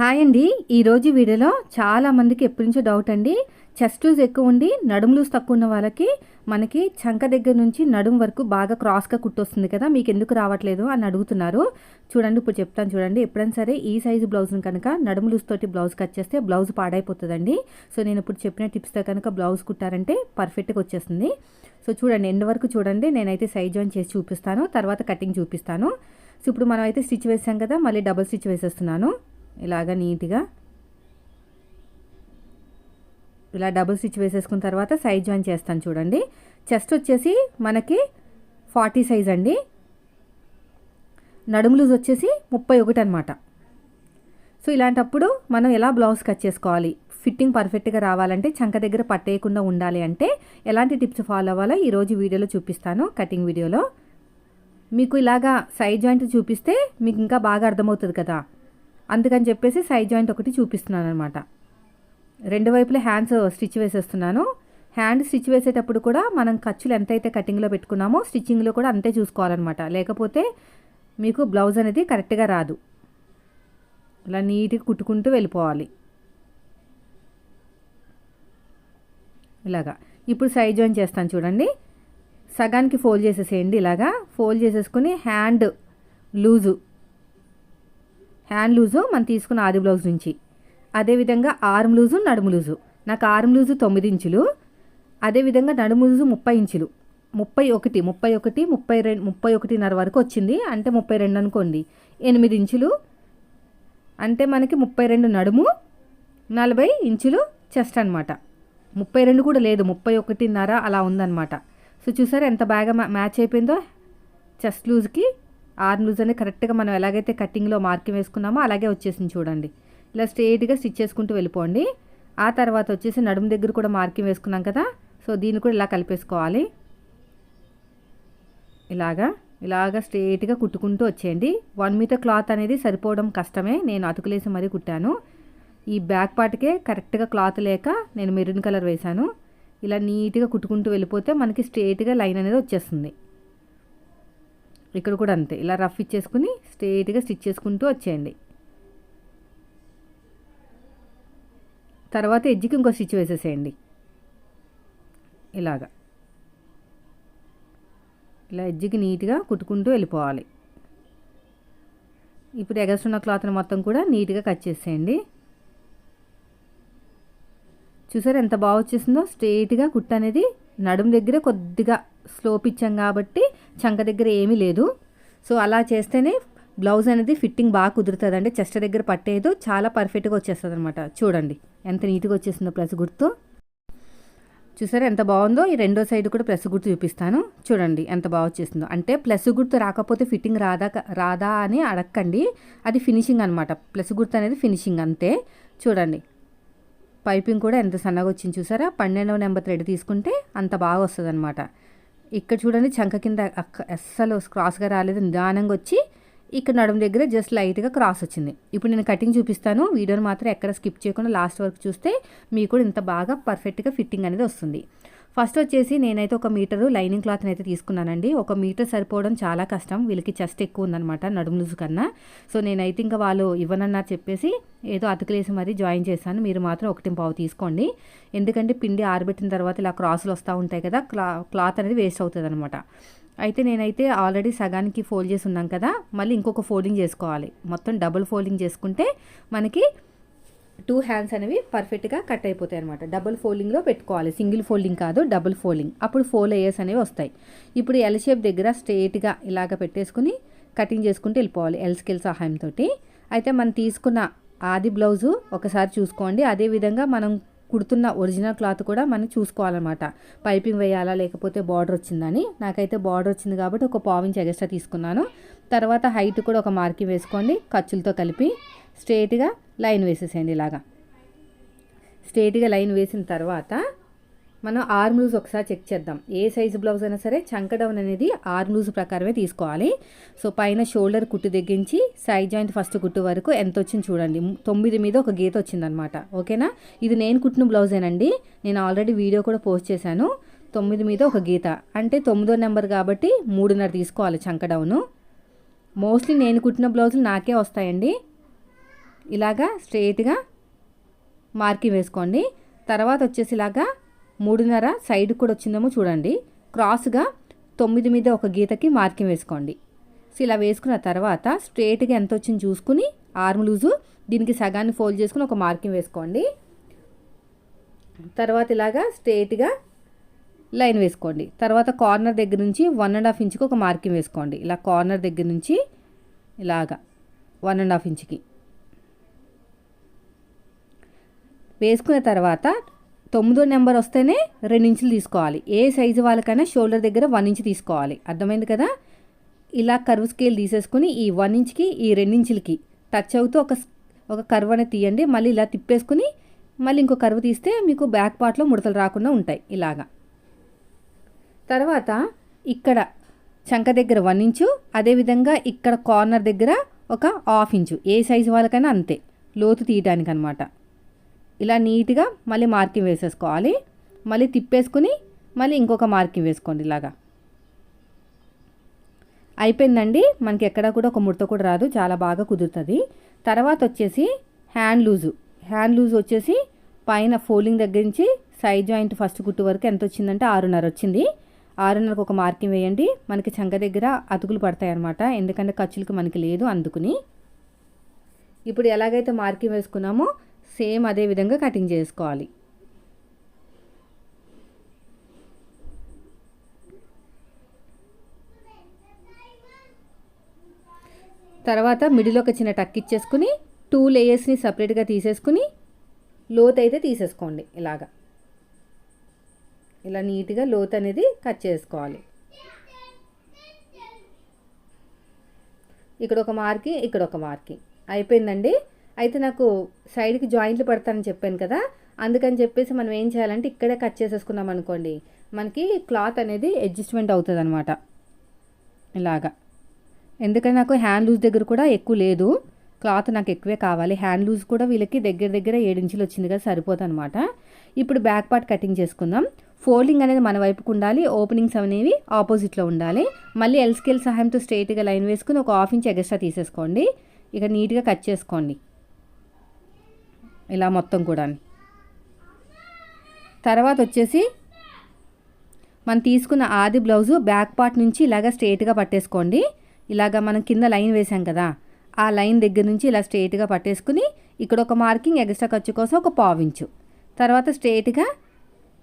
Hi అండి. ఈరోజు వీడియోలో చాలా మందికి ఎప్పటి నుంచో డౌట్ అండి. చెస్ట్ లూజ్ ఎక్కువ ఉండి నడుము లూజ్ తక్కువ ఉన్న వాళ్ళకి మనకి చంక దగ్గర నుంచి నడుము వరకు బాగా క్రాస్గా కుట్టొస్తుంది కదా మీకు ఎందుకు రావట్లేదు అని అడుగుతున్నారు. చూడండి ఇప్పుడు చెప్తాను చూడండి. ఎప్పుడైనా సరే ఈ సైజు బ్లౌజ్ని కనుక నడుము లూజ్ తోటి బ్లౌజ్ కట్ చేస్తే బ్లౌజ్ పాడైపోతుందండి. సో నేను ఇప్పుడు చెప్పిన టిప్స్తో కనుక బ్లౌజ్ కుట్టారంటే పర్ఫెక్ట్గా వచ్చేస్తుంది. సో చూడండి ఎండ్ వరకు చూడండి. నేనైతే సైజ్ జాయిన్ చేసి చూపిస్తాను. తర్వాత కటింగ్ చూపిస్తాను. సో ఇప్పుడు మనం అయితే స్టిచ్ వేసాం కదా మళ్ళీ డబుల్ స్టిచ్ వేసేస్తున్నాను. ఇలాగా నీట్గా. ఇలా డబుల్ స్టిచ్ వేసేసుకున్న తర్వాత సైజ్ జాయిన్ చేస్తాను చూడండి. చెస్ట్ వచ్చేసి మనకి ఫార్టీ సైజ్ అండి. నడుము లూజ్ వచ్చేసి ముప్పై ఒకటి అనమాట సో ఇలాంటప్పుడు మనం ఎలా బ్లౌజ్ కట్ చేసుకోవాలి? ఫిట్టింగ్ పర్ఫెక్ట్గా రావాలంటే చంక దగ్గర పట్టేయకుండా ఉండాలి అంటే ఎలాంటి టిప్స్ ఫాలో అవ్వాలో ఈరోజు వీడియోలో చూపిస్తాను కటింగ్ వీడియోలో. మీకు ఇలాగా సైడ్ జాయింట్ చూపిస్తే మీకు ఇంకా బాగా అర్థమవుతుంది కదా. అందుకని చెప్పేసి సైడ్ జాయింట్ ఒకటి చూపిస్తున్నాను అనమాట రెండు వైపులా హ్యాండ్స్ స్టిచ్ వేసేస్తున్నాను. హ్యాండ్ స్టిచ్ వేసేటప్పుడు కూడా మనం ఖర్చులు ఎంతైతే కటింగ్లో పెట్టుకున్నామో స్టిచ్చింగ్లో కూడా అంతే చూసుకోవాలన్నమాట. లేకపోతే మీకు బ్లౌజ్ అనేది కరెక్ట్గా రాదు. ఇలా నీట్గా కుట్టుకుంటూ వెళ్ళిపోవాలి. ఇలాగా. ఇప్పుడు సైడ్ జాయిన్ చేస్తాను చూడండి. సగానికి ఫోల్డ్ చేసేసేయండి ఇలాగా. ఫోల్డ్ చేసేసుకుని హ్యాండ్ లూజు హ్యాండ్ లూజు మనం తీసుకున్న ఆది బ్లౌజ్ నుంచి. అదేవిధంగా ఆర్మ్ లూజు నడుము లూజు. నాకు ఆర్మ్ లూజు తొమ్మిది ఇంచులు అదేవిధంగా నడుము లూజు ముప్పై ఇంచులు. ముప్పై ఒకటి ముప్పై ఒకటి ముప్పై రెండు ముప్పై ఒకటిన్నర వరకు వచ్చింది. అంటే ముప్పై రెండు అనుకోండి. ఎనిమిది ఇంచులు. అంటే మనకి ముప్పై రెండు నడుము నలభై ఇంచులు చెస్ట్ అనమాట ముప్పై రెండు కూడా లేదు. ముప్పై ఒకటిన్నర అలా ఉందన్నమాట. సో చూసారా ఎంత బాగా మ్యాచ్ అయిపోయిందో? చెస్ట్ లూజ్కి ఆర్మ్ లూజ్ అనేది కరెక్ట్గా మనం ఎలాగైతే కటింగ్లో మార్కింగ్ వేసుకున్నామో అలాగే వచ్చేసింది చూడండి. ఇలా స్ట్రేట్గా స్టిచ్ చేసుకుంటూ వెళ్ళిపోండి. ఆ తర్వాత వచ్చేసి నడుము దగ్గర కూడా మార్కింగ్ వేసుకున్నాం కదా సో దీన్ని కూడా ఇలా కలిపేసుకోవాలి. ఇలాగా ఇలాగా స్ట్రేట్గా కుట్టుకుంటూ వచ్చేయండి. వన్ మీటర్ క్లాత్ అనేది సరిపోవడం కష్టమే నేను అతుకులేసి మరీ కుట్టాను. ఈ బ్యాక్ పార్ట్కే కరెక్ట్గా క్లాత్ లేక నేను మెరూన్ కలర్ వేశాను. ఇలా నీట్గా కుట్టుకుంటూ వెళ్ళిపోతే మనకి స్ట్రేట్గా లైన్ అనేది వచ్చేస్తుంది. ఇక్కడ కూడా అంతే. ఇలా రఫ్ ఇచ్చేసుకుని స్ట్రేట్గా స్టిచ్ చేసుకుంటూ వచ్చేయండి. తర్వాత ఎడ్జికి ఇంకో స్టిచ్ వేసేసేయండి. ఇలాగా. ఇలా ఎడ్జికి నీట్గా కుట్టుకుంటూ వెళ్ళిపోవాలి. ఇప్పుడు ఎగస్ట్రున్న క్లాత్ని మొత్తం కూడా నీట్గా కట్ చేసేయండి. చూసారు ఎంత బాగా వచ్చేసిందో? స్ట్రేట్గా కుట్టు అనేది నడుము దగ్గర కొద్దిగా స్లోప్ ఇచ్చాం కాబట్టి చంక దగ్గర ఏమీ లేదు. సో అలా చేస్తేనే బ్లౌజ్ అనేది ఫిట్టింగ్ బాగా కుదురుతుందండి. చెస్ట్ దగ్గర పట్టేదో చాలా పర్ఫెక్ట్గా వచ్చేస్తుంది అనమాట చూడండి ఎంత నీట్గా వచ్చేసిందో ప్లస్ గుర్తు. చూసారా ఎంత బాగుందో? ఈ రెండో సైడ్ కూడా ప్లస్ గుర్తు చూపిస్తాను. చూడండి ఎంత బాగా వచ్చేసిందో అంటే ప్లస్ గుర్తు రాకపోతే ఫిట్టింగ్ రాదా రాదా అని అడగండి అది ఫినిషింగ్ అనమాట ప్లస్ గుర్తు అనేది ఫినిషింగ్ అంతే. చూడండి పైపింగ్ కూడా ఎంత సన్నగా వచ్చింది చూసారా? పన్నెండవ నెంబర్ థ్రెడ్ తీసుకుంటే అంత బాగా వస్తుంది అనమాట ఇక్కడ చూడండి చంక కింద అస్సలు క్రాస్గా రాలేదు. నిదానంగా వచ్చి ఇక్కడ నడుము దగ్గర జస్ట్ లైట్గా క్రాస్ వచ్చింది. ఇప్పుడు నేను కటింగ్ చూపిస్తాను. వీడియోని మాత్రం ఎక్కడ స్కిప్ చేయకుండా లాస్ట్ వరకు చూస్తే మీకు కూడా ఇంత బాగా పర్ఫెక్ట్గా ఫిట్టింగ్ అనేది వస్తుంది. ఫస్ట్ వచ్చేసి నేనైతే ఒక మీటరు లైనింగ్ క్లాత్ని అయితే తీసుకున్నానండి. ఒక మీటర్ సరిపోవడం చాలా కష్టం. వీళ్ళకి చెస్ట్ ఎక్కువ ఉందనమాట నడుము లూజు కన్నా. సో నేనైతే ఇంకా వాళ్ళు ఇవ్వనన్నారు చెప్పేసి ఏదో అతుకులేసి మరీ జాయిన్ చేశాను. మీరు మాత్రం ఒకటి పావు తీసుకోండి. ఎందుకంటే పిండి ఆరబెట్టిన తర్వాత ఇలా క్రాసులు వస్తూ ఉంటాయి కదా క్లా క్లాత్ అనేది వేస్ట్ అవుతుంది అనమాట అయితే నేనైతే ఆల్రెడీ సగానికి ఫోల్డ్ చేసి ఉన్నాం కదా మళ్ళీ ఇంకొక ఫోల్డింగ్ చేసుకోవాలి. మొత్తం డబుల్ ఫోల్డింగ్ చేసుకుంటే మనకి టూ హ్యాండ్స్ అనేవి పర్ఫెక్ట్గా కట్ అయిపోతాయి అనమాట డబుల్ ఫోల్డింగ్లో పెట్టుకోవాలి. సింగిల్ ఫోల్డింగ్ కాదు డబుల్ ఫోల్డింగ్ అప్పుడు ఫోల్ లేయర్స్ అనేవి వస్తాయి. ఇప్పుడు ఎల్ షేప్ దగ్గర స్ట్రేట్గా ఇలాగ పెట్టేసుకుని కటింగ్ చేసుకుంటూ వెళ్ళిపోవాలి ఎల్ స్కేల్ సహాయంతో అయితే మనం తీసుకున్న ఆది బ్లౌజు ఒకసారి చూసుకోండి. అదేవిధంగా మనం కుడుతున్న ఒరిజినల్ క్లాత్ కూడా మనం చూసుకోవాలన్నమాట. పైపింగ్ వేయాలా లేకపోతే బార్డర్ వచ్చిందని? నాకైతే బార్డర్ వచ్చింది కాబట్టి ఒక పావించి ఎగస్ట్రా తీసుకున్నాను. తర్వాత హైట్ కూడా ఒక మార్కింగ్ వేసుకోండి. ఖర్చులతో కలిపి స్ట్రేట్గా లైన్ వేసేసేయండి ఇలాగా. స్ట్రేట్గా లైన్ వేసిన తర్వాత మనం ఆర్మ్ లూజ్ ఒకసారి చెక్ చేద్దాం. ఏ సైజు బ్లౌజ్ అయినా సరే చంక డౌన్ అనేది ఆర్మ్ లూజ్ ప్రకారమే తీసుకోవాలి. సో పైన షోల్డర్ కుట్టు దగ్గరించి సైడ్ జాయింట్ ఫస్ట్ కుట్టు వరకు ఎంత వచ్చింది చూడండి. తొమ్మిది మీద ఒక గీత వచ్చిందనమాట. ఓకేనా? ఇది నేను కుట్టిన బ్లౌజేనండి నేను ఆల్రెడీ వీడియో కూడా పోస్ట్ చేశాను. తొమ్మిది మీద ఒక గీత. అంటే తొమ్మిదో నెంబర్ కాబట్టి మూడున్నర తీసుకోవాలి చంక డౌను. మోస్ట్లీ నేను కుట్టిన బ్లౌజులు నాకే వస్తాయండి. ఇలాగా స్ట్రైట్గా మార్కింగ్ వేసుకోండి. తర్వాత వచ్చేసి ఇలాగా మూడున్నర సైడ్ కూడా వచ్చిందేమో చూడండి. క్రాస్గా తొమ్మిది మీద ఒక గీతకి మార్కింగ్ వేసుకోండి. సో ఇలా వేసుకున్న తర్వాత స్ట్రేట్గా ఎంత వచ్చింది చూసుకుని ఆర్మ్ లూజు దీనికి సగాన్ని ఫోల్డ్ చేసుకుని ఒక మార్కింగ్ వేసుకోండి. తర్వాత ఇలాగా స్ట్రేట్గా లైన్ వేసుకోండి. తర్వాత కార్నర్ దగ్గర నుంచి వన్ అండ్ హాఫ్ ఇంచ్కి ఒక మార్కింగ్ వేసుకోండి. ఇలా కార్నర్ దగ్గర నుంచి ఇలాగా వన్ అండ్ హాఫ్ ఇంచ్కి. వేసుకున్న తర్వాత తొమ్మిదో నెంబర్ వస్తేనే రెండు ఇంచులు తీసుకోవాలి. ఏ సైజు వాళ్ళకైనా షోల్డర్ దగ్గర వన్ ఇంచ్ తీసుకోవాలి. అర్థమైంది కదా? ఇలా కర్వ్ స్కేల్ తీసేసుకుని ఈ వన్ ఇంచ్కి ఈ రెండించులకి టచ్ అవుతూ ఒక ఒక కర్వ్ అనేది తీయండి. మళ్ళీ ఇలా తిప్పేసుకుని మళ్ళీ ఇంకో కర్వ్ తీస్తే మీకు బ్యాక్ పార్ట్లో ముడతలు రాకుండా ఉంటాయి ఇలాగా. తర్వాత ఇక్కడ చంక దగ్గర వన్ ఇంచు అదేవిధంగా ఇక్కడ కార్నర్ దగ్గర ఒక హాఫ్ ఇంచు. ఏ సైజు వాళ్ళకైనా అంతే. లోతు తీయడానికి అనమాట ఇలా నీట్గా మళ్ళీ మార్కింగ్ వేసేసుకోవాలి. మళ్ళీ తిప్పేసుకుని మళ్ళీ ఇంకొక మార్కింగ్ వేసుకోండి ఇలాగా. అయిపోయిందండి. మనకి ఎక్కడ కూడా ఒక ముడత కూడా రాదు. చాలా బాగా కుదురుతుంది. తర్వాత వచ్చేసి హ్యాండ్ లూజు. హ్యాండ్ లూజ్ వచ్చేసి పైన ఫోల్డింగ్ దగ్గర నుంచి సైడ్ జాయింట్ ఫస్ట్ కుట్టు వరకు ఎంత వచ్చిందంటే ఆరున్నర వచ్చింది. ఆరున్నరకు ఒక మార్కింగ్ వేయండి. మనకి చంక దగ్గర అతుకులు పడతాయి అనమాట ఎందుకంటే ఖర్చులకు మనకి లేదు అందుకుని. ఇప్పుడు ఎలాగైతే మార్కింగ్ వేసుకున్నామో సేమ్ అదే విధంగా కటింగ్ చేసుకోవాలి. తర్వాత మిడిల్ ఒక చిన్న టక్ ఇచ్చేసుకుని టూ లేయర్స్ని సపరేట్గా తీసేసుకుని లోత్ అయితే తీసేసుకోండి ఇలాగా. ఇలా నీట్గా లోత్ అనేది కట్ చేసుకోవాలి. ఇక్కడ ఒక మార్కింగ్ ఇక్కడ ఒక మార్కింగ్ అయిపోయిందండి. అయితే నాకు సైడ్కి జాయింట్లు పడతానని చెప్పాను కదా అందుకని చెప్పేసి మనం ఏం చేయాలంటే ఇక్కడే కట్ చేసేసుకున్నాం అనుకోండి మనకి క్లాత్ అనేది అడ్జస్ట్మెంట్ అవుతుంది అనమాట ఇలాగా. ఎందుకంటే నాకు హ్యాండ్ లూజ్ దగ్గర కూడా ఎక్కువ లేదు క్లాత్ నాకు ఎక్కువే కావాలి. హ్యాండ్ లూజ్ కూడా వీళ్ళకి దగ్గర దగ్గర ఏడించులు వచ్చింది కదా సరిపోతుంది అనమాట ఇప్పుడు బ్యాక్ పార్ట్ కటింగ్ చేసుకుందాం. ఫోల్డింగ్ అనేది మన వైపుకు ఉండాలి ఓపెనింగ్స్ అనేవి ఆపోజిట్లో ఉండాలి. మళ్ళీ ఎల్ స్కేల్ సహాయంతో స్ట్రైట్గా లైన్ వేసుకుని ఒక హాఫ్ ఇంచ్ ఎగస్ట్రా తీసేసుకోండి. ఇక నీట్గా కట్ చేసుకోండి. ఇలా మొత్తం కూడా తర్వాత వచ్చేసి మనం తీసుకున్న ఆది బ్లౌజు బ్యాక్ పార్ట్ నుంచి ఇలాగ స్ట్రైట్గా పట్టేసుకోండి. ఇలాగ మనం కింద లైన్ వేసాం కదా ఆ లైన్ దగ్గర నుంచి ఇలా స్ట్రేట్గా పట్టేసుకుని ఇక్కడ ఒక మార్కింగ్ ఎక్స్ట్రా ఖర్చు కోసం ఒక పావించు. తర్వాత స్ట్రేట్గా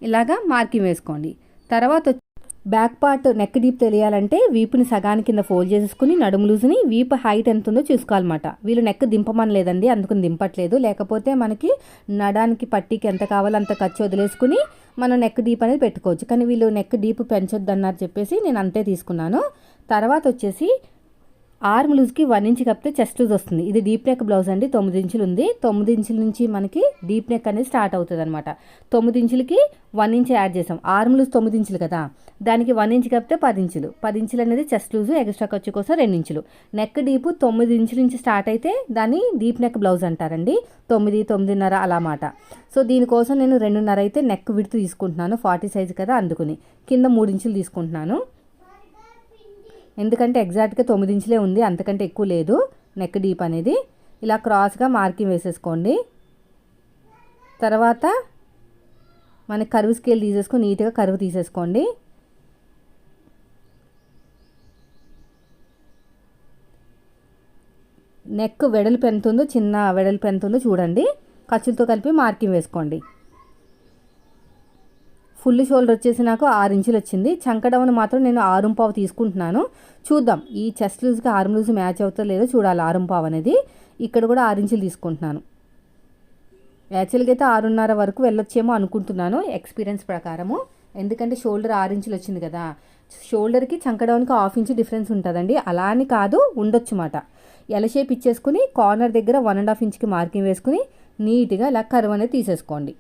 ఇలాగా మార్కింగ్ వేసుకోండి. తర్వాత బ్యాక్ పార్ట్ నెక్ డీప్ తెలియాలంటే వీపుని సగాని కింద ఫోల్డ్ చేసేసుకుని నడుము లూజుని వీపు హైట్ ఎంత ఉందో చూసుకోవాలన్నమాట. వీళ్ళు నెక్ దింపమని లేదండి అందుకని దింపట్లేదు. లేకపోతే మనకి నడానికి పట్టీకి ఎంత కావాలో అంత ఖర్చు వదిలేసుకుని మనం నెక్ డీప్ అనేది పెట్టుకోవచ్చు. కానీ వీళ్ళు నెక్ డీప్ పెంచొద్దు అన్నారు చెప్పేసి నేను అంతే తీసుకున్నాను. తర్వాత వచ్చేసి ఆర్మ్ లూజ్కి వన్ ఇంచ్ కప్పితే చెస్ట్ లూజ్ వస్తుంది. ఇది డీప్ నెక్ బ్లౌజ్ అండి. తొమ్మిది ఇంచులు ఉంది. తొమ్మిది ఇంచుల నుంచి మనకి డీప్ నెక్ అనేది స్టార్ట్ అవుతుంది అనమాట తొమ్మిది ఇంచులకి వన్ ఇంచ్ యాడ్ చేసాం. ఆర్మ్ లూజ్ తొమ్మిది ఇంచులు కదా. దానికి వన్ ఇంచ్ కప్పితే పది ఇంచులు. పది ఇంచులు అనేది చెస్ట్ లూజు ఎక్స్ట్రా ఖర్చు కోసం రెండు ఇంచులు. నెక్ డీప్ తొమ్మిది ఇంచుల నుంచి స్టార్ట్ అయితే దాన్ని డీప్ నెక్ బ్లౌజ్ అంటారండి. తొమ్మిది తొమ్మిదిన్నర అలా మాట సో దీనికోసం నేను రెండున్నర అయితే నెక్ విడుతు తీసుకుంటున్నాను. ఫార్టీ సైజ్ కదా అందుకుని. కింద మూడు ఇంచులు తీసుకుంటున్నాను. ఎందుకంటే ఎగ్జాక్ట్గా తొమ్మిది ఇంచులే ఉంది అంతకంటే ఎక్కువ లేదు నెక్ డీప్ అనేది. ఇలా క్రాస్గా మార్కింగ్ వేసేసుకోండి. తర్వాత మన కరువు స్కేల్ తీసేసుకొని నీట్గా కరువు తీసేసుకోండి. నెక్ వెడల్పు ఎంత ఉందో చిన్న వెడల్పు ఎంత ఉందో చూడండి. ఖర్చులతో కలిపి మార్కింగ్ వేసుకోండి. ఫుల్ షోల్డర్ వచ్చేసి నాకు ఆరు ఇంచులు వచ్చింది. చంకడౌన్ మాత్రం నేను ఆరు పావు తీసుకుంటున్నాను. చూద్దాం. ఈ చెస్ట్ లూజ్కి ఆరం లూజ్ మ్యాచ్ అవుతుందో లేదో చూడాలి. ఆరు పావు అనేది. ఇక్కడ కూడా ఆరు ఇంచులు తీసుకుంటున్నాను. యాక్చువల్గా అయితే ఆరున్నర వరకు వెళ్ళొచ్చేమో అనుకుంటున్నాను ఎక్స్పీరియన్స్ ప్రకారము. ఎందుకంటే షోల్డర్ ఆరు ఇంచులు వచ్చింది కదా. షోల్డర్కి చంకడౌన్కి హాఫ్ ఇంచ్ డిఫరెన్స్ ఉంటుందండి. అలా అని కాదు ఉండొచ్చు మాట ఎల షేప్ ఇచ్చేసుకుని కార్నర్ దగ్గర వన్ అండ్ హాఫ్ ఇంచ్కి మార్కింగ్ వేసుకుని నీట్గా ఇలా కర్వ్ అనేది తీసేసుకోండి.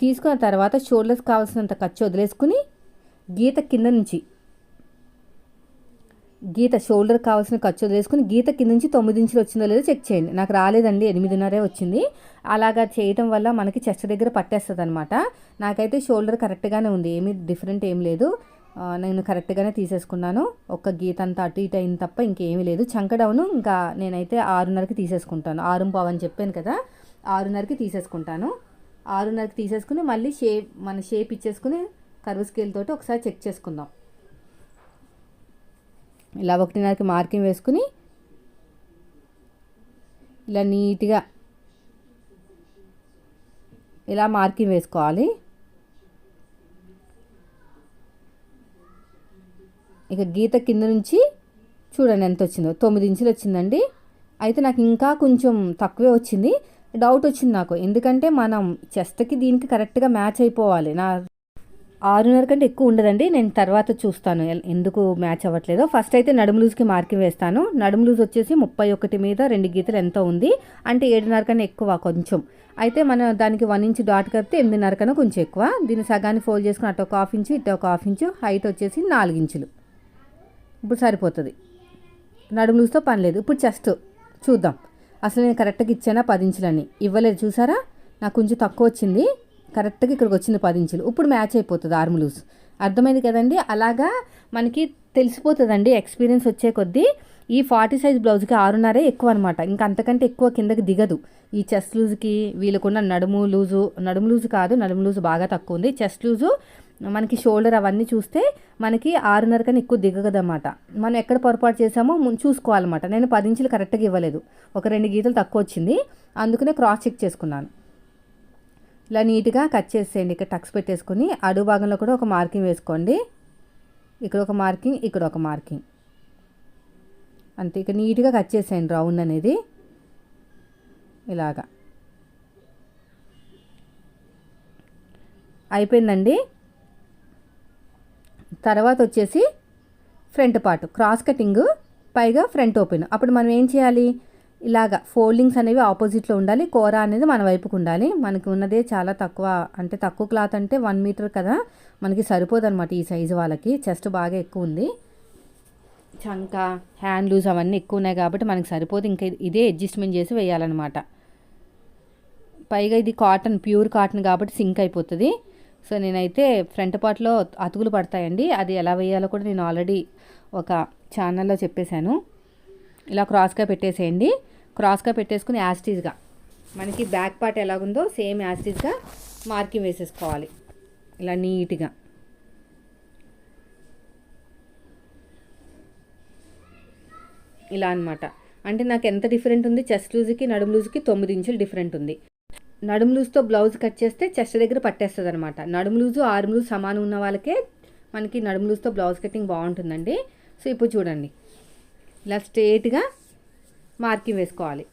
తీసుకున్న తర్వాత షోల్డర్స్ కావాల్సినంత ఖర్చు వదిలేసుకుని గీత కింద నుంచి గీత షోల్డర్ కావాల్సిన ఖర్చు వదిలేసుకుని గీత కింద నుంచి తొమ్మిది ఇంచులు వచ్చిందో లేదో చెక్ చేయండి. నాకు రాలేదండి ఎనిమిదిన్నరే వచ్చింది. అలాగా చేయటం వల్ల మనకి చెస్ట్ దగ్గర పట్టేస్తుంది అనమాట నాకైతే షోల్డర్ కరెక్ట్గానే ఉంది ఏమీ డిఫరెంట్ ఏం లేదు. నేను కరెక్ట్గానే తీసేసుకున్నాను. ఒక్క గీత అంతా అటు ఇటు అయింది తప్ప ఇంకేమీ లేదు. చంకడౌన్ ఇంకా నేనైతే ఆరున్నరకి తీసేసుకుంటాను. ఆరు పావు అని చెప్పాను కదా ఆరున్నరకి తీసేసుకుంటాను. ఆరున్నరకి తీసేసుకుని మళ్ళీ షేప్ మన షేప్ ఇచ్చేసుకుని కర్వ్ స్కేల్ తోటి ఒకసారి చెక్ చేసుకుందాం. ఇలా ఒకటిన్నరకి మార్కింగ్ వేసుకుని ఇలా నీట్గా ఇలా మార్కింగ్ వేసుకోవాలి. ఇక గీత కింద నుంచి చూడండి ఎంత వచ్చిందో తొమ్మిది ఇంచులు వచ్చిందండి. అయితే నాకు ఇంకా కొంచెం తక్కువే వచ్చింది. డౌట్ వచ్చింది నాకు. ఎందుకంటే మనం చెస్ట్కి దీనికి కరెక్ట్గా మ్యాచ్ అయిపోవాలి. నా ఆరున్నర కంటే ఎక్కువ ఉండదండి. నేను తర్వాత చూస్తాను. ఎందుకు మ్యాచ్ అవ్వట్లేదో. ఫస్ట్ అయితే నడుము లూజ్కి మార్కింగ్ వేస్తాను. నడుము లూజ్ వచ్చేసి ముప్పై ఒకటి మీద రెండు గీతలు ఎంతో ఉంది? అంటే ఏడున్నర కన్నా ఎక్కువ కొంచెం. అయితే మనం దానికి వన్ ఇంచ్ డాట్ కడితే ఎనిమిదిన్నర కన్నా కొంచెం ఎక్కువ. దీన్ని సగాన్ని ఫోల్డ్ చేసుకుని అటు ఒక హాఫ్ ఇంచు ఇటు ఒక హాఫ్ ఇంచు హైట్ వచ్చేసి నాలుగు ఇంచులు. ఇప్పుడు సరిపోతుంది. నడుము లూజ్తో పని లేదు. ఇప్పుడు చెస్ట్ చూద్దాం. అసలు నేను కరెక్ట్గా ఇచ్చానా? పది ఇంచులని. ఇవ్వలేదు చూసారా? నాకు కొంచెం తక్కువ వచ్చింది. కరెక్ట్గా ఇక్కడికి వచ్చింది పది ఇంచులు. ఇప్పుడు మ్యాచ్ అయిపోతుంది ఆర్మ్ లూజ్. అర్థమైంది కదండి? అలాగా మనకి తెలిసిపోతుందండి ఎక్స్పీరియన్స్ వచ్చే కొద్దీ. ఈ ఫార్టీ సైజ్ బ్లౌజ్కి ఆరున్నరే ఎక్కువ అనమాట ఇంకా అంతకంటే ఎక్కువ కిందకి దిగదు. ఈ చెస్ట్ లూజ్కి వీళ్ళకున్న నడుము లూజు నడుము లూజు కాదు నడుము లూజు బాగా తక్కువ ఉంది. చెస్ట్ లూజు మనకి షోల్డర్ అవన్నీ చూస్తే మనకి ఆరున్నర కన్నా ఎక్కువ దిగదన్నమాట మనం ఎక్కడ పొరపాటు చేసామో చూసుకోవాలన్నమాట. నేను పది ఇంచులు కరెక్ట్గా ఇవ్వలేదు. ఒక రెండు గీతలు తక్కువ వచ్చింది. అందుకనే క్రాస్ చెక్ చేసుకున్నాను. ఇలా నీట్గా కట్ చేసేయండి. ఇక్కడ టక్స్ పెట్టేసుకొని అడుగు భాగంలో కూడా ఒక మార్కింగ్ వేసుకోండి. ఇక్కడ ఒక మార్కింగ్ ఇక్కడ ఒక మార్కింగ్. అంతే. ఇక నీట్గా కట్ చేసేయండి రౌండ్ అనేది. ఇలాగా. అయిపోయిందండి. తర్వాత వచ్చేసి ఫ్రంట్ పార్ట్ క్రాస్ కటింగ్ పైగా ఫ్రంట్ ఓపెన్. అప్పుడు మనం ఏం చేయాలి? ఇలాగా ఫోల్డింగ్స్ అనేవి ఆపోజిట్లో ఉండాలి కూర అనేది మన వైపుకు ఉండాలి. మనకి ఉన్నదే చాలా తక్కువ అంటే తక్కువ క్లాత్ అంటే వన్ మీటర్ కదా మనకి సరిపోదన్నమాట ఈ సైజు వాళ్ళకి. చెస్ట్ బాగా ఎక్కువ ఉంది. చంక హ్యాండ్ లూజ్ అవన్నీ ఎక్కువ ఉన్నాయి కాబట్టి మనకి సరిపోదు. ఇంకా ఇదే అడ్జస్ట్మెంట్ చేసి వేయాలన్నమాట. పైగా ఇది కాటన్ ప్యూర్ కాటన్ కాబట్టి సింక్ అయిపోతుంది. సో నేనైతే ఫ్రంట్ పార్ట్లో అతుకులు పడతాయండి. అది ఎలా వేయాలో కూడా నేను ఆల్రెడీ ఒక ఛానల్లో చెప్పేశాను. ఇలా క్రాస్గా పెట్టేసేయండి. క్రాస్గా పెట్టేసుకుని యాస్టీజ్గా మనకి బ్యాక్ పార్ట్ ఎలాగుందో సేమ్ యాస్టీజ్గా మార్కింగ్ వేసేసుకోవాలి. ఇలా నీట్గా. ఇలా అన్నమాట. అంటే నాకు ఎంత డిఫరెంట్ ఉంది? చెస్ట్ లూజ్కి నడుము లూజ్కి తొమ్మిది ఇంచులు డిఫరెంట్ ఉంది. నడుము లూజ్తో బ్లౌజ్ కట్ చేస్తే చెస్ట్ దగ్గర పట్టేస్తుంది అనమాట నడుము లూజు ఆర్మ్ లూజ్ సమానం ఉన్న వాళ్ళకే మనకి నడుము లూజ్తో బ్లౌజ్ కటింగ్ బాగుంటుందండి. సో ఇప్పుడు చూడండి. ఇలా స్ట్రేట్గా మార్కింగ్ వేసుకోవాలి.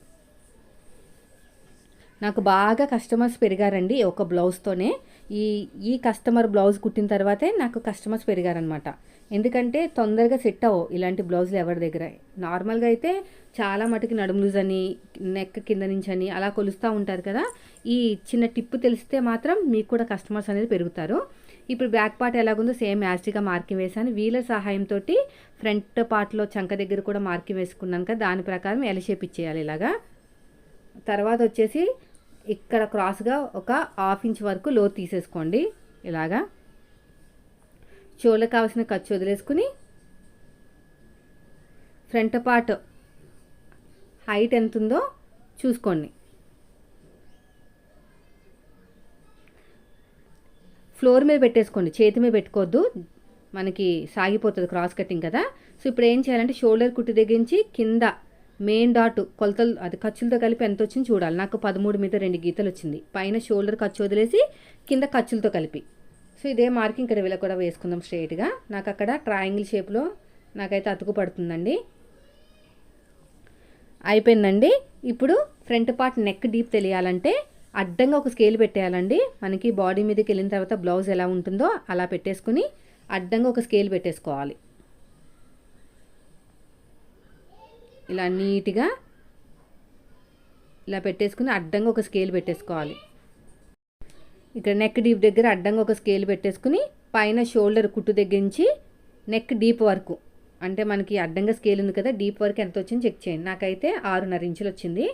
నాకు బాగా కస్టమర్స్ పెరిగారండి ఒక బ్లౌజ్తోనే. ఈ ఈ కస్టమర్ బ్లౌజ్ కుట్టిన తర్వాతే నాకు కస్టమర్స్ పెరిగారనమాట ఎందుకంటే తొందరగా సెట్ అవ్వవు ఇలాంటి బ్లౌజులు ఎవరి దగ్గర. నార్మల్గా అయితే చాలా మటుకి నడుము లూజ్ అని నెక్ కింద నుంచి అని అలా కొలుస్తూ ఉంటారు కదా. ఈ చిన్న టిప్ తెలిస్తే మాత్రం మీకు కూడా కస్టమర్స్ అనేది పెరుగుతారు. ఇప్పుడు బ్యాక్ పార్ట్ ఎలాగుందో సేమ్ యాస్టిగా మార్కింగ్ వేసాను వీల సహాయంతో ఫ్రంట్ పార్ట్లో చంక దగ్గర కూడా మార్కింగ్ వేసుకున్నాను కదా. దాని ప్రకారం ఎల షేప్ ఇచ్చేయాలి ఇలాగా. తర్వాత వచ్చేసి ఇక్కడ క్రాస్గా ఒక హాఫ్ ఇంచ్ వరకు లో తీసేసుకోండి. ఇలాగా. షోల్డర్ కావాల్సిన ఖర్చు వదిలేసుకుని ఫ్రంట్ పార్ట్ హైట్ ఎంత ఉందో చూసుకోండి. ఫ్లోర్ మీద పెట్టేసుకోండి. చేతి మీద పెట్టుకోవద్దు. మనకి సాగిపోతుంది క్రాస్ కటింగ్ కదా. సో ఇప్పుడు ఏం చేయాలంటే షోల్డర్ కుట్టి తెగించి కింద మెయిన్ డాట్ కొలతలు అది ఖర్చులతో కలిపి ఎంత వచ్చింది చూడాలి. నాకు పదమూడు మీద రెండు గీతలు వచ్చింది పైన షోల్డర్ ఖర్చు వదిలేసి కింద ఖర్చులతో కలిపి. సో ఇదే మార్కింగ్ ఇక్కడ వీళ్ళ కూడా వేసుకుందాం స్ట్రైట్గా నాకు అక్కడ ట్రయాంగిల్ షేప్లో నాకైతే అతుకు పడుతుందండి. అయిపోయిందండి. ఇప్పుడు ఫ్రంట్ పార్ట్ నెక్ డీప్ తెలియాలంటే అడ్డంగా ఒక స్కేల్ పెట్టేయాలండి. మనకి బాడీ మీదకి వెళ్ళిన తర్వాత బ్లౌజ్ ఎలా ఉంటుందో అలా పెట్టేసుకుని అడ్డంగా ఒక స్కేల్ పెట్టేసుకోవాలి. ఇలా నీట్గా ఇలా పెట్టేసుకుని అడ్డంగా ఒక స్కేల్ పెట్టేసుకోవాలి. ఇక్కడ నెక్ డీప్ దగ్గర అడ్డంగా ఒక స్కేల్ పెట్టేసుకుని పైన షోల్డర్ కుట్టు దగ్గర నుంచి నెక్ డీప్ వరకు అంటే మనకి అడ్డంగా స్కేల్ ఉంది కదా డీప్ వరకు ఎంత వచ్చింది చెక్ చేయండి. నాకైతే ఆరున్నర ఇంచులు వచ్చింది.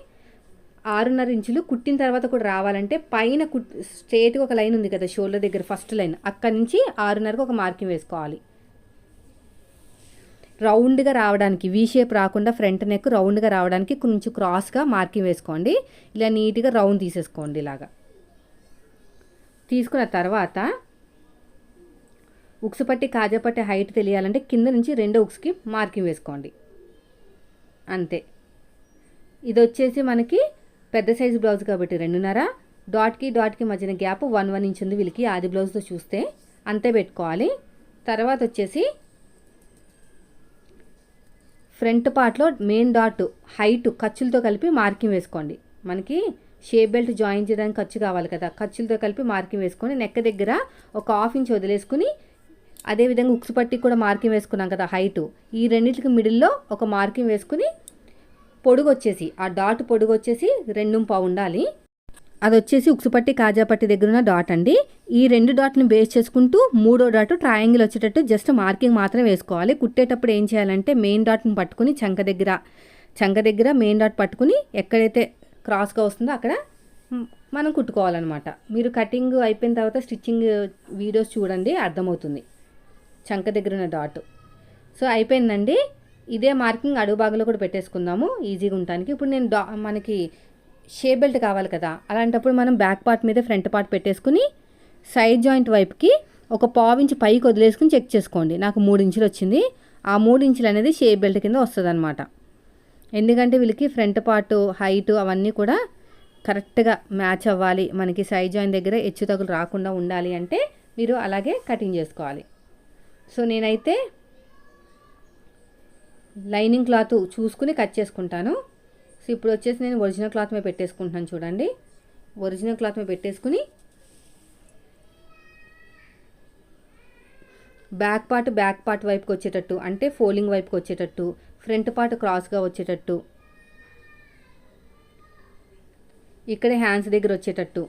ఆరున్నర ఇంచులు కుట్టిన తర్వాత కూడా రావాలంటే పైన కుట్ స్ట్రేట్గా ఒక లైన్ ఉంది కదా షోల్డర్ దగ్గర ఫస్ట్ లైన్. అక్కడి నుంచి ఆరున్నరకు ఒక మార్కింగ్ వేసుకోవాలి. రౌండ్గా రావడానికి వీ షేప్ రాకుండా ఫ్రంట్ నెక్ రౌండ్గా రావడానికి కొంచెం క్రాస్గా మార్కింగ్ వేసుకోండి. ఇలా నీట్గా రౌండ్ తీసేసుకోండి ఇలాగా. తీసుకున్న తర్వాత ఉక్సు పట్టి కాజా పట్టి హైట్ తెలియాలంటే కింద నుంచి రెండో ఉక్స్కి మార్కింగ్ వేసుకోండి. అంతే. ఇది వచ్చేసి మనకి పెద్ద సైజు బ్లౌజ్ కాబట్టి రెండున్నర. డాట్కి డాట్కి మధ్యన గ్యాప్ వన్ వన్ ఇంచ్ ఉంది వీళ్ళకి. ఆది బ్లౌజ్తో చూస్తే అంతే పెట్టుకోవాలి. తర్వాత వచ్చేసి ఫ్రంట్ పార్ట్లో మెయిన్ డాట్ హైట్ ఖర్చులతో కలిపి మార్కింగ్ వేసుకోండి. మనకి షేప్ బెల్ట్ జాయిన్ చేయడానికి ఖర్చు కావాలి కదా. ఖర్చులతో కలిపి మార్కింగ్ వేసుకొని నెక్క దగ్గర ఒక హాఫ్ ఇంచ్ వదిలేసుకుని అదేవిధంగా ఉక్సు పట్టి కూడా మార్కింగ్ వేసుకున్నాం కదా హైట్. ఈ రెండింటికి మిడిల్లో ఒక మార్కింగ్ వేసుకుని పొడుగు వచ్చేసి ఆ డాట్ పొడుగు వచ్చేసి రెండు పావు ఉండాలి. అది వచ్చేసి ఉక్సుపట్టి కాజాపట్టి దగ్గర ఉన్న డాట్ అండి. ఈ రెండు డాట్ని బేస్ చేసుకుంటూ మూడో డాట్ ట్రయాంగిల్ వచ్చేటట్టు జస్ట్ మార్కింగ్ మాత్రం వేసుకోవాలి. కుట్టేటప్పుడు ఏం చేయాలంటే మెయిన్ డాట్ని పట్టుకుని చంక దగ్గర చంక దగ్గర మెయిన్ డాట్ పట్టుకుని ఎక్కడైతే క్రాస్గా వస్తుందో అక్కడ మనం కుట్టుకోవాలన్నమాట. మీరు కటింగ్ అయిపోయిన తర్వాత స్టిచ్చింగ్ వీడియోస్ చూడండి అర్థమవుతుంది. చంక దగ్గర ఉన్న డాట్ సో అయిపోయిందండి. ఇదే మార్కింగ్ అడుగు భాగంలో కూడా పెట్టేసుకుందాము. ఈజీగా ఉండటానికి. ఇప్పుడు నేను డా మనకి షేప్ బెల్ట్ కావాలి కదా. అలాంటప్పుడు మనం బ్యాక్ పార్ట్ మీద ఫ్రంట్ పార్ట్ పెట్టేసుకుని సైడ్ జాయింట్ వైపుకి ఒక పావు ఇంచు పైకి వదిలేసుకుని చెక్ చేసుకోండి. నాకు మూడు ఇంచులు వచ్చింది. ఆ మూడు ఇంచులు అనేది షేప్ బెల్ట్ కింద వస్తుంది అనమాట ఎందుకంటే వీళ్ళకి ఫ్రంట్ పార్ట్ హైట్ అవన్నీ కూడా కరెక్ట్గా మ్యాచ్ అవ్వాలి. మనకి సైడ్ జాయింట్ దగ్గర హెచ్చు తగులు రాకుండా ఉండాలి అంటే మీరు అలాగే కటింగ్ చేసుకోవాలి. సో నేనైతే లైనింగ్ క్లాత్ చూసుకుని కట్ చేసుకుంటాను. సో ఇప్పుడు వచ్చేసి నేను ఒరిజినల్ క్లాత్ మీద పెట్టేసుకుంటున్నాను చూడండి. ఒరిజినల్ క్లాత్ మీద పెట్టేసుకుని బ్యాక్ పార్ట్ బ్యాక్ పార్ట్ వైపుకి వచ్చేటట్టు అంటే ఫోలింగ్ వైపుకి వచ్చేటట్టు ఫ్రంట్ పార్ట్ క్రాస్గా వచ్చేటట్టు ఇక్కడే హ్యాండ్స్ దగ్గర వచ్చేటట్టు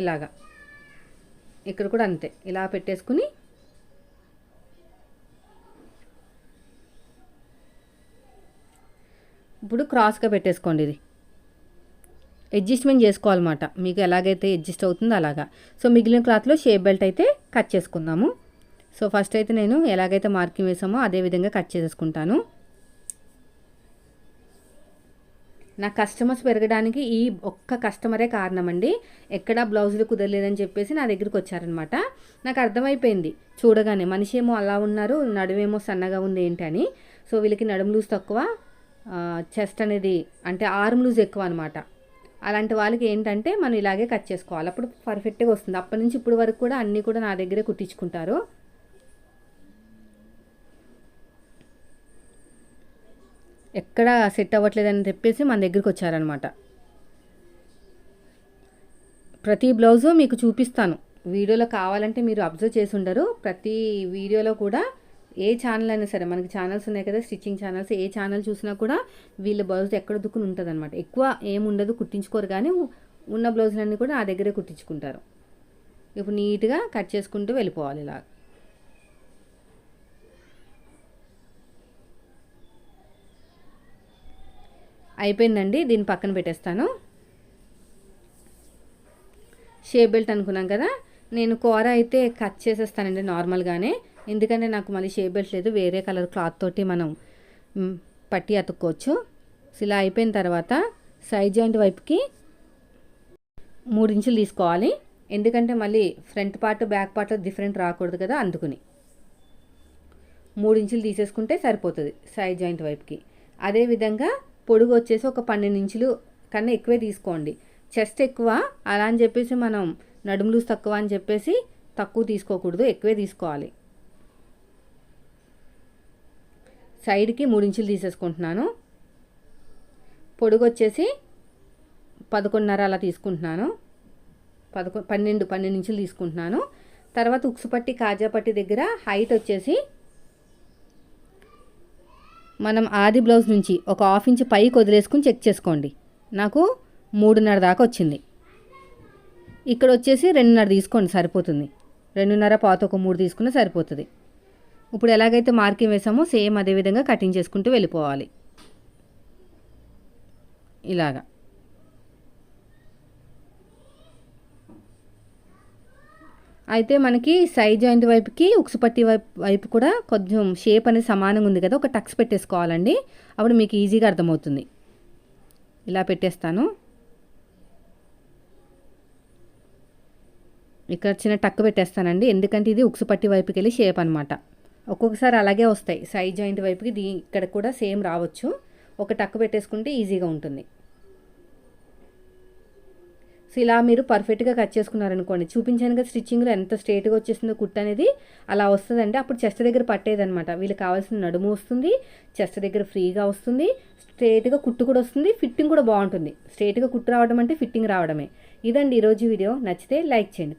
ఇలాగా. ఇక్కడ కూడా అంతే. ఇలా పెట్టేసుకుని ఇప్పుడు క్రాస్గా పెట్టేసుకోండి ఇది. అడ్జస్ట్మెంట్ చేసుకోవాలన్నమాట. మీకు ఎలాగైతే అడ్జస్ట్ అవుతుందో అలాగా. సో మిగిలిన క్లాత్లో షేప్ బెల్ట్ అయితే కట్ చేసుకుందాము. సో ఫస్ట్ అయితే నేను ఎలాగైతే మార్కింగ్ వేసామో అదే విధంగా కట్ చేసేసుకుంటాను. నా కస్టమర్స్ పెరగడానికి ఈ ఒక్క కస్టమరే కారణం అండి. ఎక్కడ బ్లౌజులు కుదరలేదని చెప్పేసి నా దగ్గరికి వచ్చారనమాట నాకు అర్థమైపోయింది. చూడగానే మనిషి ఏమో అలా ఉన్నారు నడుమేమో సన్నగా ఉంది ఏంటి అని. సో వీళ్ళకి నడుము లూజ్ తక్కువ చెస్ట్ అనేది అంటే ఆర్మ్ లూజ్ ఎక్కువ అనమాట అలాంటి వాళ్ళకి ఏంటంటే మనం ఇలాగే కట్ చేసుకోవాలి. అప్పుడు పర్ఫెక్ట్గా వస్తుంది. అప్పటి నుంచి ఇప్పుడు వరకు కూడా అన్నీ కూడా నా దగ్గరే కుట్టించుకుంటారు. ఎక్కడ సెట్ అవ్వట్లేదని చెప్పేసి మన దగ్గరికి వచ్చారనమాట ప్రతి బ్లౌజు మీకు చూపిస్తాను. వీడియోలో కావాలంటే మీరు అబ్జర్వ్ చేసి ఉండరు. ప్రతి వీడియోలో కూడా ఏ ఛానల్ అయినా సరే మనకి ఛానల్స్ ఉన్నాయి కదా స్టిచ్చింగ్ ఛానల్స్ ఏ ఛానల్ చూసినా కూడా వీళ్ళ బ్లౌజ్ ఎక్కడ దుక్కుని ఉంటుంది అనమాట ఎక్కువ ఏముండదు కుట్టించుకోరు కానీ ఉన్న బ్లౌజులన్నీ కూడా ఆ దగ్గరే కుట్టించుకుంటారు. ఇప్పుడు నీట్గా కట్ చేసుకుంటూ వెళ్ళిపోవాలి ఇలా. అయిపోయిందండి దీన్ని పక్కన పెట్టేస్తాను. షేప్ బెల్ట్ అనుకున్నాం కదా నేను కూర అయితే కట్ చేసేస్తానండి నార్మల్గానే ఎందుకంటే నాకు మళ్ళీ షేప్ బెల్ట్ లేదు వేరే కలర్ క్లాత్ తోటి మనం పట్టి అతుక్కోవచ్చు. ఇలా అయిపోయిన తర్వాత సైడ్ జాయింట్ వైపుకి మూడు ఇంచులు తీసుకోవాలి. ఎందుకంటే మళ్ళీ front part back part different రాకూడదు కదా అందుకుని. మూడు ఇంచులు తీసేసుకుంటే సరిపోతుంది సైడ్ జాయింట్ వైపుకి. అదేవిధంగా పొడుగు వచ్చేసి ఒక పన్నెండు ఇంచులు కన్నా ఎక్కువే తీసుకోండి. చెస్ట్ ఎక్కువ అలా అని చెప్పేసి మనం నడుము లూజ్ తక్కువ అని చెప్పేసి తక్కువ తీసుకోకూడదు ఎక్కువే తీసుకోవాలి. సైడ్కి మూడు ఇంచులు తీసేసుకుంటున్నాను. పొడుగు వచ్చేసి పదకొండున్నర అలా తీసుకుంటున్నాను. పదకొ పన్నెండు పన్నెండు ఇంచులు తీసుకుంటున్నాను. తర్వాత ఉక్సుపట్టి కాజాపట్టి దగ్గర హైట్ వచ్చేసి మనం ఆది బ్లౌజ్ నుంచి ఒక హాఫ్ ఇంచ్ పైకి వదిలేసుకుని చెక్ చేసుకోండి. నాకు మూడున్నర దాకా వచ్చింది. ఇక్కడ వచ్చేసి రెండున్నర తీసుకోండి సరిపోతుంది. రెండున్నర పాత ఒక మూడు తీసుకున్నా సరిపోతుంది. ఇప్పుడు ఎలాగైతే మార్కింగ్ వేసామో సేమ్ అదే విధంగా కటింగ్ చేసుకుంటూ వెళ్ళిపోవాలి. ఇలాగా. అయితే మనకి సైడ్ జాయింట్ వైపుకి ఉక్సుపట్టి వైపు వైపు కూడా కొంచెం షేప్ అనేది సమానంగా ఉంది కదా ఒక టక్స్ పెట్టేసుకోవాలండి. అప్పుడు మీకు ఈజీగా అర్థమవుతుంది. ఇలా పెట్టేస్తాను. ఇక్కడ చిన్న టక్ పెట్టేస్తానండి. ఎందుకంటే ఇది ఉక్సుపట్టి వైపుకి వెళ్ళి షేప్ అనమాట ఒక్కొక్కసారి అలాగే వస్తాయి. సైడ్ జాయింట్ వైపుకి దీ ఇక్కడ కూడా సేమ్ రావచ్చు. ఒక టక్ పెట్టేసుకుంటే ఈజీగా ఉంటుంది. సో ఇలా మీరు పర్ఫెక్ట్గా కట్ చేసుకున్నారనుకోండి. చూపించాను కదా స్టిచ్చింగ్లో ఎంత స్ట్రేట్గా వచ్చేసిందో కుట్ అనేది. అలా వస్తుందంటే అప్పుడు చెస్ట్ దగ్గర పట్టేదనమాట వీళ్ళకి కావాల్సిన నడుము వస్తుంది చెస్ట్ దగ్గర ఫ్రీగా వస్తుంది స్ట్రేట్గా కుట్టు కూడా వస్తుంది ఫిట్టింగ్ కూడా బాగుంటుంది. స్ట్రేట్గా కుట్టు రావడం అంటే ఫిట్టింగ్ రావడమే. ఇదండి ఈరోజు వీడియో. నచ్చితే లైక్ చేయండి.